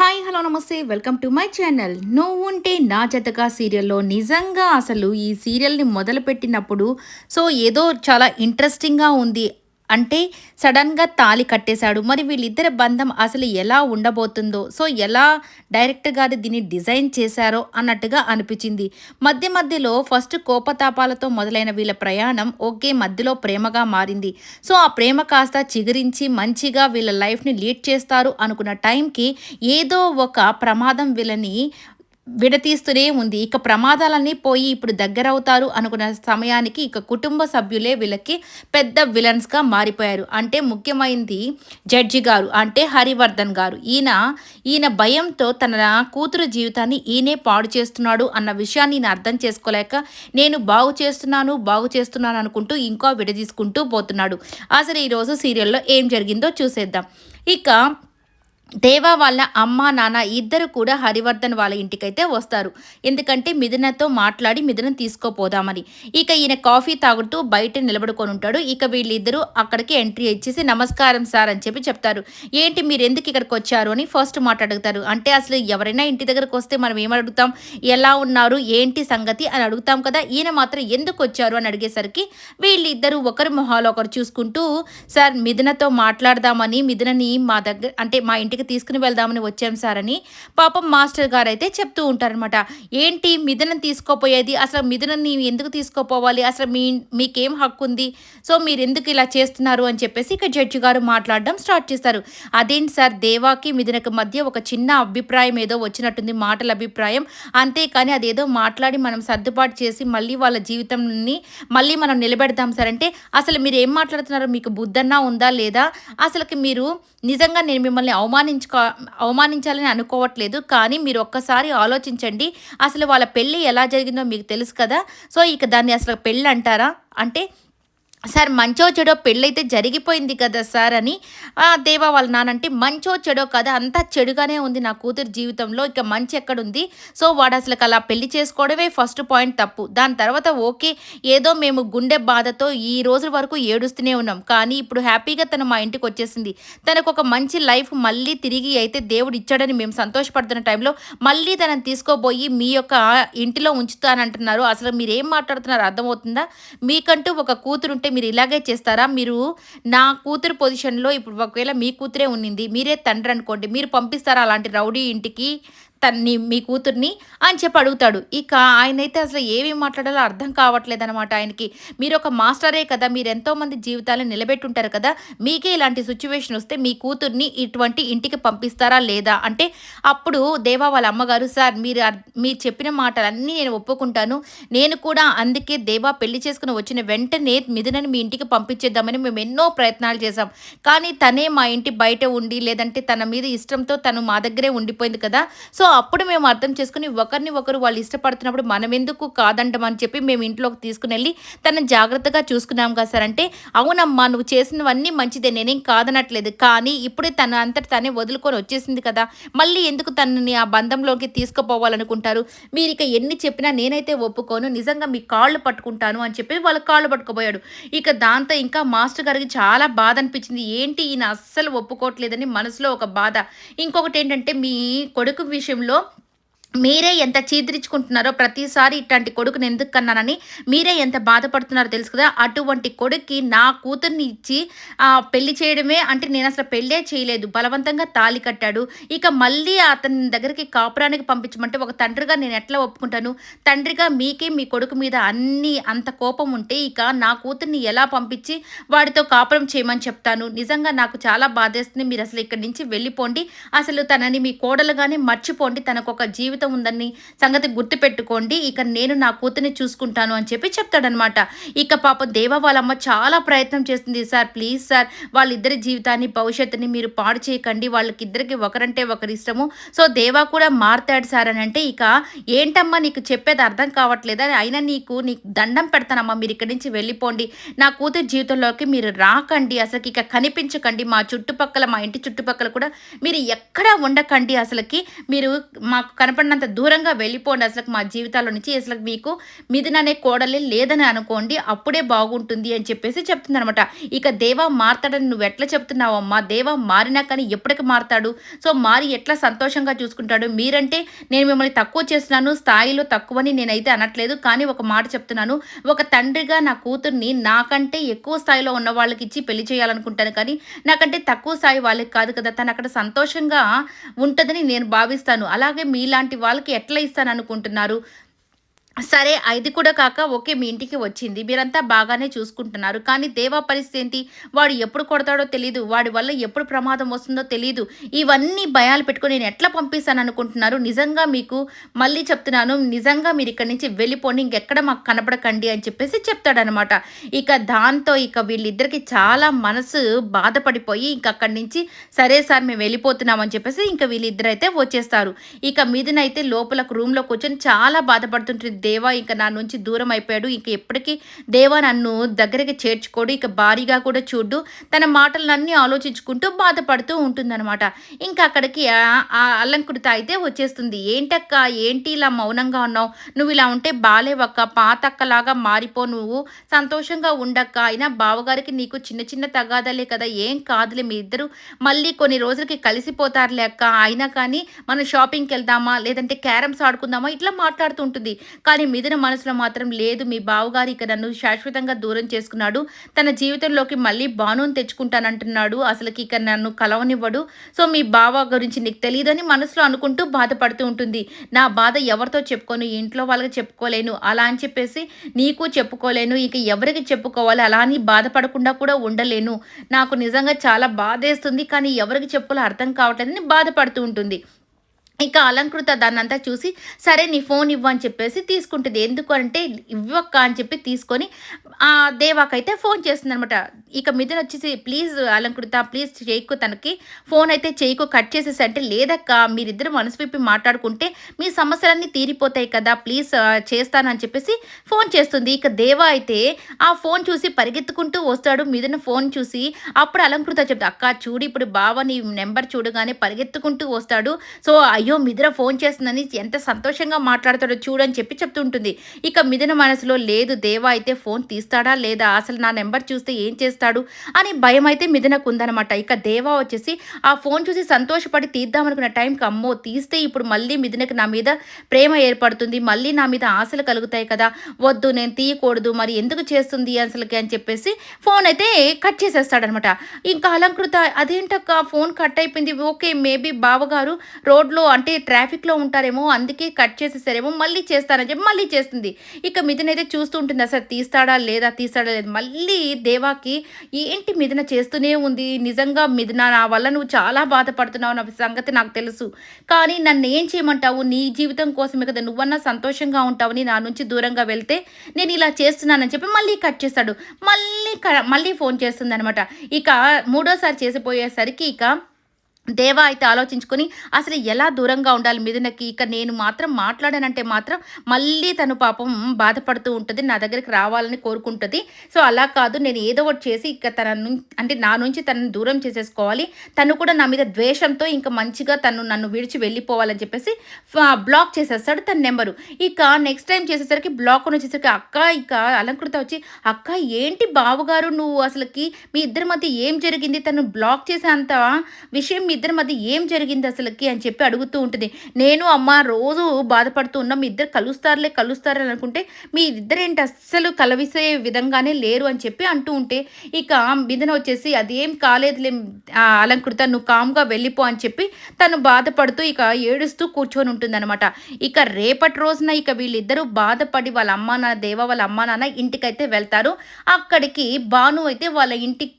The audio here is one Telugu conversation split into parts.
Hi hello namaste. Welcome to my channel. నువ్వు ఉంటే నా జతగా సీరియల్లో నిజంగా అసలు ఈ సీరియల్ని మొదలుపెట్టినప్పుడు సో ఏదో చాలా ఇంట్రెస్టింగ్గా ఉంది అంటే సడన్గా తాలి కట్టేశాడు. మరి వీళ్ళిద్దరి బంధం అసలు ఎలా ఉండబోతుందో సో ఎలా డైరెక్ట్గా అది దీన్ని డిజైన్ చేశారో అన్నట్టుగా అనిపించింది. మధ్య మధ్యలో ఫస్ట్ కోపతాపాలతో మొదలైన వీళ్ళ ప్రయాణం ఓకే మధ్యలో ప్రేమగా మారింది. సో ఆ ప్రేమ కాస్త చిగురించి మంచిగా వీళ్ళ లైఫ్ని లీడ్ చేస్తారు అనుకున్న టైంకి ఏదో ఒక ప్రమాదం వీళ్ళని విడతీస్తూనే ఉంది. ఇక ప్రమాదాలన్నీ పోయి ఇప్పుడు దగ్గరవుతారు అనుకున్న సమయానికి ఇక కుటుంబ సభ్యులే వీళ్ళకి పెద్ద విలన్స్గా మారిపోయారు. అంటే ముఖ్యమైనది జడ్జి గారు అంటే హరివర్ధన్ గారు. ఈయన ఈయన భయంతో తన కూతురు జీవితాన్ని ఈయనే పాడు చేస్తున్నాడు అన్న విషయాన్ని ఈయన అర్థం చేసుకోలేక నేను బాగు చేస్తున్నాను బాగు చేస్తున్నాను అనుకుంటూ ఇంకో విడదీసుకుంటూ పోతున్నాడు. అసలు ఈరోజు సీరియల్లో ఏం జరిగిందో చూసేద్దాం. ఇక దేవా వాళ్ళ అమ్మ నాన్న ఇద్దరు కూడా హరివర్ధన్ వాళ్ళ ఇంటికైతే వస్తారు. ఎందుకంటే మిథునతో మాట్లాడి మిథునం తీసుకోపోదామని. ఇక ఈయన కాఫీ తాగుతూ బయట నిలబడుకొని ఉంటాడు. ఇక వీళ్ళిద్దరూ అక్కడికి ఎంట్రీ ఇచ్చేసి నమస్కారం సార్ అని చెప్పి చెప్తారు. ఏంటి మీరు ఎందుకు ఇక్కడికి వచ్చారు అని ఫస్ట్ మాట్లాడుతారు అంటే అసలు ఎవరైనా ఇంటి దగ్గరకు వస్తే మనం ఏమడుగుతాం ఎలా ఉన్నారు? ఏంటి సంగతి? అని అడుగుతాం కదా. ఈయన మాత్రం ఎందుకు వచ్చారు అని అడిగేసరికి వీళ్ళిద్దరూ ఒకరి మొహాలు ఒకరు చూసుకుంటూ సార్ మిథునతో మాట్లాడదామని మిథునని మా దగ్గర అంటే మా ఇంటికి దగ్గరికి తీసుకుని వెళ్దామని వచ్చాం సార్ అని పాపం మాస్టర్ గారు అయితే చెప్తూ ఉంటారనమాట ఏంటి మిథునం తీసుకోపోయేది? అసలు మిథునని ఎందుకు తీసుకోపోవాలి? అసలు మీ మీకేం హక్కు ఉంది సో మీరు ఎందుకు ఇలా చేస్తున్నారు అని చెప్పేసి ఇక జడ్జి గారు మాట్లాడడం స్టార్ట్ చేస్తారు. అదేంటి సార్? దేవాకి మిథునకి మధ్య ఒక చిన్న అభిప్రాయం ఏదో వచ్చినట్టుంది మాటల అభిప్రాయం. అంతేకాని అదేదో మాట్లాడి మనం సర్దుబాటు చేసి మళ్ళీ వాళ్ళ జీవితంని మళ్ళీ మనం నిలబెడతాం సార్ అంటే అసలు మీరు ఏం మాట్లాడుతున్నారు? మీకు బుద్ధన్నా ఉందా లేదా? అసలుకి మీరు నిజంగా నేను మిమ్మల్ని అవమానించుకో అవమానించాలని అనుకోవట్లేదు. కానీ మీరు ఒక్కసారి ఆలోచించండి. అసలు వాళ్ళ పెళ్ళి ఎలా జరిగిందో మీకు తెలుసు కదా. సో ఇక దాన్ని అసలు పెళ్ళి అంటారా అంటే సార్ మంచో చెడో పెళ్ళైతే జరిగిపోయింది కదా సార్ అని. దేవా వాళ్ళ నానంటే మంచో చెడో కదా అంతా చెడుగానే ఉంది నా కూతురు జీవితంలో. ఇక మంచి ఎక్కడుంది? సో వాడు అసలు అలా పెళ్ళి చేసుకోవడమే ఫస్ట్ పాయింట్ తప్పు. దాని తర్వాత ఓకే ఏదో మేము గుండె బాధతో ఈ రోజు వరకు ఏడుస్తూనే ఉన్నాం. కానీ ఇప్పుడు హ్యాపీగా తను మా ఇంటికి వచ్చేసింది. తనకు ఒక మంచి లైఫ్ మళ్ళీ తిరిగి అయితే దేవుడు ఇచ్చాడని మేము సంతోషపడుతున్న టైంలో మళ్ళీ తనని తీసుకోబోయి మీ యొక్క ఇంటిలో ఉంచుతానంటున్నారు. అసలు మీరు ఏం మాట్లాడుతున్నారు? అర్థమవుతుందా? మీకంటూ ఒక కూతురుంటే మీరు ఇలాగే చేస్తారా? మీరు నా కూతురు పొజిషన్లో ఇప్పుడు ఒకవేళ మీ కూతురే ఉన్నింది మీరే తండ్రి అనుకోండి మీరు పంపిస్తారా అలాంటి రౌడీ ఇంటికి? తన్ని మీ కూతుర్ని అని చెప్పి అడుగుతాడు. ఇక ఆయనైతే అసలు ఏమీ మాట్లాడాలో అర్థం కావట్లేదనమాట ఆయనకి. మీరు ఒక మాస్టరే కదా మీరు ఎంతోమంది జీవితాలను నిలబెట్టుంటారు కదా మీకే ఇలాంటి సిచ్యువేషన్ వస్తే మీ కూతుర్ని ఇటువంటి ఇంటికి పంపిస్తారా లేదా? అంటే అప్పుడు దేవా వాళ్ళ అమ్మగారు సార్ మీరు మీరు చెప్పిన మాటలన్నీ నేను ఒప్పుకుంటాను. నేను కూడా అందుకే దేవా పెళ్ళి చేసుకుని వచ్చిన వెంటనే మిథునని మీ ఇంటికి పంపించేద్దామని మేము ఎన్నో ప్రయత్నాలు చేశాం. కానీ తనే మా ఇంటి బయట ఉండి లేదంటే తన మీద ఇష్టంతో తను మా దగ్గరే ఉండిపోయింది కదా. సో అప్పుడు మేము అర్థం చేసుకుని ఒకరిని ఒకరు వాళ్ళు ఇష్టపడుతున్నప్పుడు మనం ఎందుకు కాదంటమని చెప్పి మేము ఇంట్లోకి తీసుకుని వెళ్ళి తనని జాగ్రత్తగా చూసుకున్నాం కదా సార్. అంటే అవునమ్మా నువ్వు చేసినవన్నీ మంచిదే నేనేం కాదనట్లేదు. కానీ ఇప్పుడే తన అంతటి తనే వదులుకొని వచ్చేసింది కదా. మళ్ళీ ఎందుకు తనని ఆ బంధంలోకి తీసుకుపోవాలనుకుంటారు? మీరు ఇక ఎన్ని చెప్పినా నేనైతే ఒప్పుకోను. నిజంగా మీ కాళ్ళు పట్టుకుంటాను అని చెప్పి వాళ్ళు కాళ్ళు పట్టుకుపోయాడు. ఇక దాంతో ఇంకా మాస్టర్ గారికి చాలా బాధ అనిపించింది. ఏంటి ఈయన అస్సలు ఒప్పుకోవట్లేదని మనసులో ఒక బాధ. ఇంకొకటి ఏంటంటే మీ కొడుకు విషయం pueblo మీరే ఎంత చీదరించుకుంటున్నారో ప్రతిసారి ఇట్లాంటి కొడుకుని ఎందుకు కన్నానని మీరే ఎంత బాధపడుతున్నారో తెలుసు కదా. అటువంటి కొడుక్కి నా కూతుర్ని ఇచ్చి పెళ్ళి చేయడమే అంటే నేను అసలు పెళ్ళే చేయలేదు. బలవంతంగా తాలి కట్టాడు. ఇక మళ్ళీ అతని దగ్గరికి కాపురానికి పంపించమంటే ఒక తండ్రిగా నేను ఎట్లా ఒప్పుకుంటాను? తండ్రిగా మీకే మీ కొడుకు మీద అన్ని అంత కోపం ఉంటే ఇక నా కూతుర్ని ఎలా పంపించి వాడితో కాపురం చేయమని చెప్తాను? నిజంగా నాకు చాలా బాధేస్తుంది. మీరు అసలు ఇక్కడి నుంచి వెళ్ళిపోండి. అసలు తనని మీ కోడలుగానే మర్చిపోండి. తనకు ఒక జీవితం జీవితం ఉందని సంగతి గుర్తుపెట్టుకోండి. ఇక నేను నా కూతుర్ని చూసుకుంటాను అని చెప్పి చెప్తాడనమాట. ఇక పాప దేవ వాళ్ళమ్మ చాలా ప్రయత్నం చేస్తుంది. సార్ ప్లీజ్ సార్ వాళ్ళిద్దరి జీవితాన్ని భవిష్యత్తుని మీరు పాడు చేయకండి. వాళ్ళకి ఇద్దరికి ఒకరంటే ఒకరి ఇష్టము. సో దేవా కూడా మారుతాడు సార్ అని అంటే ఇక ఏంటమ్మా నీకు చెప్పేది అర్థం కావట్లేదా? అయినా నీకు నీకు దండం పెడతానమ్మా. మీరు ఇక్కడి నుంచి వెళ్ళిపోండి. నా కూతురు జీవితంలోకి మీరు రాకండి. అసలు ఇక కనిపించకండి. మా చుట్టుపక్కల మా ఇంటి చుట్టుపక్కల కూడా మీరు ఎక్కడా ఉండకండి. అసలుకి మీరు మాకు కనపడిన వీలైనంత దూరంగా వెళ్ళిపోండి. అసలు మా జీవితాల్లో నుంచి అసలు మీకు మిథున్ అనే కోడలే లేదని అనుకోండి. అప్పుడే బాగుంటుంది అని చెప్పేసి చెప్తుందనమాట ఇక దేవా మారతాడని నువ్వు ఎట్లా చెప్తున్నావమ్మా దేవ దేవా మారినా కానీ ఎప్పటికి మారతాడు? సో మారి ఎట్లా సంతోషంగా చూసుకుంటాడు? మీరంటే నేను మిమ్మల్ని తక్కువ చేస్తున్నాను స్థాయిలో తక్కువని నేనైతే అనట్లేదు. కానీ ఒక మాట చెప్తున్నాను. ఒక తండ్రిగా నా కూతుర్ని నాకంటే ఎక్కువ స్థాయిలో ఉన్న వాళ్ళకి ఇచ్చి పెళ్ళి చేయాలనుకుంటాను. కానీ నాకంటే తక్కువ స్థాయి వాళ్ళకి కాదు కదా. తను అక్కడ సంతోషంగా ఉంటుందని నేను భావిస్తాను. అలాగే మీలాంటి వాళ్ళకి ఎట్లా ఇస్తాను అనుకుంటున్నారు సరే అది కూడా కాక ఓకే మీ ఇంటికి వచ్చింది. మీరంతా బాగానే చూసుకుంటున్నారు. కానీ దేవా పరిస్థితి ఏంటి? వాడు ఎప్పుడు కొడతాడో తెలియదు వాడి వల్ల ఎప్పుడు ప్రమాదం వస్తుందో తెలియదు ఇవన్నీ భయాలు పెట్టుకొని నేను ఎట్లా పంపిస్తాను అనుకుంటున్నారు? నిజంగా మీకు మళ్ళీ చెప్తున్నాను. నిజంగా మీరు ఇక్కడి నుంచి వెళ్ళిపోండి. ఇంకెక్కడ మాకు కనపడకండి అని చెప్పేసి చెప్తాడనమాట. ఇక దాంతో ఇక వీళ్ళిద్దరికి చాలా మనసు బాధపడిపోయి ఇంక అక్కడి నుంచి సరే సార్ మేము వెళ్ళిపోతున్నాం అని చెప్పేసి ఇంకా వీళ్ళిద్దరైతే వచ్చేస్తారు. ఇక మీదనైతే లోపల రూమ్లో కూర్చొని చాలా బాధపడుతుంటుంది. దేవా ఇంకా నా నుంచి దూరం అయిపోయాడు. ఇంక ఎప్పటికీ దేవా నన్ను దగ్గరికి చేర్చుకోడు. ఇక భారీగా కూడా చూడు తన మాటలన్నీ ఆలోచించుకుంటూ బాధపడుతూ ఉంటుందన్నమాట. ఇంకా అక్కడికి ఆ అల్లంకుడిత అయితే వచ్చేస్తుంది. ఏంటక్క ఏంటి ఇలా మౌనంగా ఉన్నావు? నువ్వు ఇలా ఉంటే బాలేవక్క. పాతక్కలాగా మారిపో నువ్వు. సంతోషంగా ఉండక్క. అయినా బావగారికి నీకు చిన్న చిన్న తగాదలే కదా. ఏం కాదులే మీ ఇద్దరు. మళ్ళీ కొన్ని రోజులకి కలిసిపోతారులే అక్క. అయినా కానీ మనం షాపింగ్కి వెళ్దామా? లేదంటే క్యారమ్స్ ఆడుకుందామా? ఇట్లా మాట్లాడుతూ ఉంటుంది. కానీ మిథున మనసులో మాత్రం లేదు. మీ బావగారు ఇక నన్ను శాశ్వతంగా దూరం చేసుకున్నాడు. తన జీవితంలోకి మళ్ళీ బానుని తెచ్చుకుంటానంటున్నాడు. అసలుకి ఇక నన్ను కలవనివ్వడు. సో మీ బావ గురించి నీకు తెలియదని మనసులో అనుకుంటూ బాధపడుతూ ఉంటుంది. నా బాధ ఎవరితో చెప్పుకోను? ఇంట్లో వాళ్ళకి చెప్పుకోలేను. అలా అని చెప్పేసి నీకు చెప్పుకోలేను. ఇక ఎవరికి చెప్పుకోవాలి? అలా అని బాధపడకుండా కూడా ఉండలేను. నాకు నిజంగా చాలా బాధేస్తుంది. కానీ ఎవరికి చెప్పుకోవాలో అర్థం కావట్లేదని బాధపడుతూ ఉంటుంది. ఇక అలంకృత దాన్నంతా చూసి సరే నీ ఫోన్ ఇవ్వని చెప్పేసి తీసుకుంటుంది. ఎందుకు అంటే ఇవ్వక్క అని చెప్పి తీసుకొని ఆ దేవాకైతే ఫోన్ చేస్తుంది అనమాట ఇక మిథున్ వచ్చేసి ప్లీజ్ అలంకృత ప్లీజ్ చేయకు తనకి. ఫోన్ అయితే చేయకు కట్ చేసేసి అంటే లేదక్క. మీరిద్దరు మనసు విప్పి మాట్లాడుకుంటే మీ సమస్యలన్నీ తీరిపోతాయి కదా. ప్లీజ్ చేస్తానని చెప్పేసి ఫోన్ చేస్తుంది. ఇక దేవా అయితే ఆ ఫోన్ చూసి పరిగెత్తుకుంటూ వస్తాడు. మిథున ఫోన్ చూసి అప్పుడు అలంకృత చెప్తా అక్క చూడు ఇప్పుడు బావ నీ నెంబర్ చూడగానే పరిగెత్తుకుంటూ వస్తాడు. సో అయ్యో మిథున ఫోన్ చేస్తుందని ఎంత సంతోషంగా మాట్లాడతాడో చూడని చెప్పి చెప్తుంటుంది ఇక మిథున మనసులో లేదు దేవా అయితే ఫోన్ తీస్తాడా? లేదా అసలు నా నెంబర్ చూస్తే ఏం చేస్తా చేస్తాడు అని భయం అయితే మిథునకు ఉందనమాట ఇక దేవా వచ్చేసి ఆ ఫోన్ చూసి సంతోషపడి తీద్దామనుకున్న టైంకి అమ్మో తీస్తే ఇప్పుడు మళ్ళీ మిథునకి నా మీద ప్రేమ ఏర్పడుతుంది మళ్ళీ నా మీద ఆశలు కలుగుతాయి కదా వద్దు నేను తీయకూడదు మరి ఎందుకు చేస్తుంది అసలుకి అని చెప్పేసి ఫోన్ అయితే కట్ చేసేస్తాడనమాట. ఇంకా అలంకృత అదేంటక్క ఫోన్ కట్ అయిపోయింది ఓకే మేబీ బావగారు రోడ్లో అంటే ట్రాఫిక్లో ఉంటారేమో అందుకే కట్ చేసేసారేమో మళ్ళీ చేస్తానని చెప్పి మళ్ళీ చేస్తుంది. ఇక మిథున్ అయితే చూస్తూ ఉంటుంది అసలు తీస్తాడా లేదా తీస్తాడా లేదు మళ్ళీ దేవాకి ఏంటి మిథున చేస్తూనే ఉంది? నిజంగా మిథున నా వల్ల నువ్వు చాలా బాధపడుతున్నావు నా సంగతి నాకు తెలుసు. కానీ నన్ను ఏం చేయమంటావు? నీ జీవితం కోసమే కదా నువ్వన్నా సంతోషంగా ఉంటావని నా నుంచి దూరంగా వెళ్తే నేను ఇలా చేస్తున్నానని చెప్పి మళ్ళీ కట్ చేస్తాడు. మళ్ళీ మళ్ళీ ఫోన్ చేస్తుంది అనమాట ఇక మూడోసారి చేసిపోయేసరికి ఇక దేవా అయితే ఆలోచించుకొని అసలు ఎలా దూరంగా ఉండాలి? మిథునకి ఇక నేను మాత్రం మాట్లాడానంటే మాత్రం మళ్ళీ తను పాపం బాధపడుతూ ఉంటుంది నా దగ్గరికి రావాలని కోరుకుంటుంది. సో అలా కాదు నేను ఏదో ఒకటి చేసి ఇక తన అంటే నా నుంచి తనను దూరం చేసేసుకోవాలి. తను కూడా నా మీద ద్వేషంతో ఇంకా మంచిగా తను నన్ను విడిచి వెళ్ళిపోవాలని చెప్పేసి బ్లాక్ చేసేస్తాడు తన నెంబరు. ఇక నెక్స్ట్ టైం చేసేసరికి బ్లాక్ వచ్చేసరికి అక్క ఇక అలంకృత వచ్చి అక్క ఏంటి బావగారు నువ్వు అసలుకి మీ ఇద్దరి మధ్య ఏం జరిగింది? తను బ్లాక్ చేసే అంత విషయం మీ ఇద్దరి మధ్య ఏం జరిగింది అసలుకి అని చెప్పి అడుగుతూ ఉంటుంది. నేను అమ్మ రోజు బాధపడుతూ ఉన్నాం. మీ ఇద్దరు కలుస్తారులే కలుస్తారని అనుకుంటే మీ ఇద్దరేంటి అస్సలు కలవిసే విధంగానే లేరు అని చెప్పి అంటూ ఉంటే ఇక మిథున వచ్చేసి అదేం కాలేదులే అలంకృత నువ్వు కామ్గా వెళ్ళిపో అని చెప్పి తను బాధపడుతూ ఇక ఏడుస్తూ కూర్చొని ఉంటుందన్నమాట. ఇక రేపటి రోజున ఇక వీళ్ళిద్దరూ బాధపడి వాళ్ళ అమ్మ నాన్న దేవ వాళ్ళ అమ్మ నాన్న ఇంటికైతే వెళ్తారు. అక్కడికి భాను అయితే వాళ్ళ ఇంటికి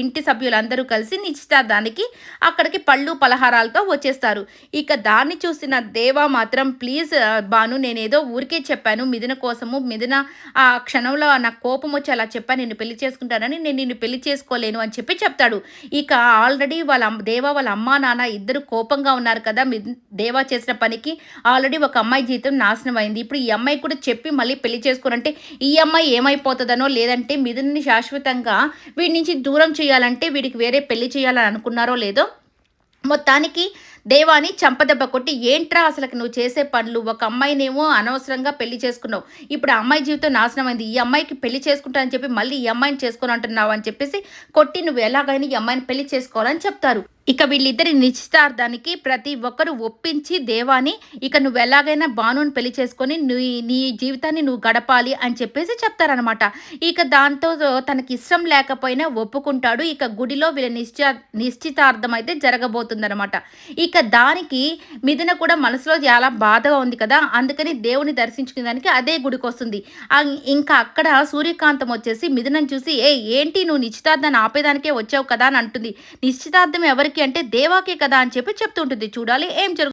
ఇంటి సభ్యులందరూ కలిసి నిశ్చితార్థానికి అక్కడికి పళ్ళు పలహారాలతో వచ్చేస్తారు. ఇక దాన్ని చూసిన దేవా మాత్రం ప్లీజ్ బాను నేనేదో ఊరికే చెప్పాను. మిథున కోసము మిథున ఆ క్షణంలో నాకు కోపం వచ్చి అలా చెప్పాను నేను పెళ్ళి చేసుకుంటానని నేను నిన్ను పెళ్ళి చేసుకోలేను అని చెప్పి చెప్తాడు. ఇక ఆల్రెడీ వాళ్ళ దేవా వాళ్ళ అమ్మా నాన్న ఇద్దరు కోపంగా ఉన్నారు కదా. దేవా చేసిన పనికి ఆల్రెడీ ఒక అమ్మాయి జీవితం నాశనం అయింది. ఇప్పుడు ఈ అమ్మాయి కూడా చెప్పి మళ్ళీ పెళ్ళి చేసుకోరంటే ఈ అమ్మాయి ఏమైపోతుందనో లేదంటే మిథున్ని శాశ్వతంగా వీడి నుంచి దూరం దూరం చేయాలంటే వీడికి వేరే పెళ్ళి చేయాలని అనుకున్నారో లేదో మొత్తానికి దేవాని చంపదెబ్బ కొట్టి ఏంట్రా అసలు నువ్వు చేసే పనులు? ఒక అమ్మాయినేమో అనవసరంగా పెళ్ళి చేసుకున్నావు. ఇప్పుడు ఆ అమ్మాయి జీవితం నాశనం అయింది. ఈ అమ్మాయికి పెళ్ళి చేసుకుంటానని చెప్పి మళ్ళీ ఈ అమ్మాయిని చేసుకుని అంటున్నావు అని చెప్పేసి కొట్టి నువ్వు ఎలాగైనా ఈ అమ్మాయిని పెళ్ళి చేసుకోవాలని చెప్తారు. ఇక వీళ్ళిద్దరి నిశ్చితార్థానికి ప్రతి ఒక్కరు ఒప్పించి దేవాని ఇక నువ్వు ఎలాగైనా భానుని పెళ్ళి చేసుకొని నీ నీ జీవితాన్ని నువ్వు గడపాలి అని చెప్పేసి చెప్తారనమాట ఇక దాంతో తనకి ఇష్టం లేకపోయినా ఒప్పుకుంటాడు. ఇక గుడిలో వీళ్ళ నిశ్చయ నిశ్చితార్థం అయితే జరగబోతుందనమాట ఇక దానికి మిథున కూడా మనసులో చాలా బాధగా ఉంది కదా. అందుకని దేవుని దర్శించుకునేదానికి అదే గుడికి వస్తుంది. ఇంకా అక్కడ సూర్యకాంతం వచ్చేసి మిథునం చూసి ఏ ఏంటి నువ్వు నిశ్చితార్థాన్ని ఆపేదానికే వచ్చావు కదా అని అంటుంది. నిశ్చితార్థం ఎవరికి అంటే దేవాకే కదా అని చెప్పి చెప్తుంటుంది. చూడాలి ఏం జరుగుతుంది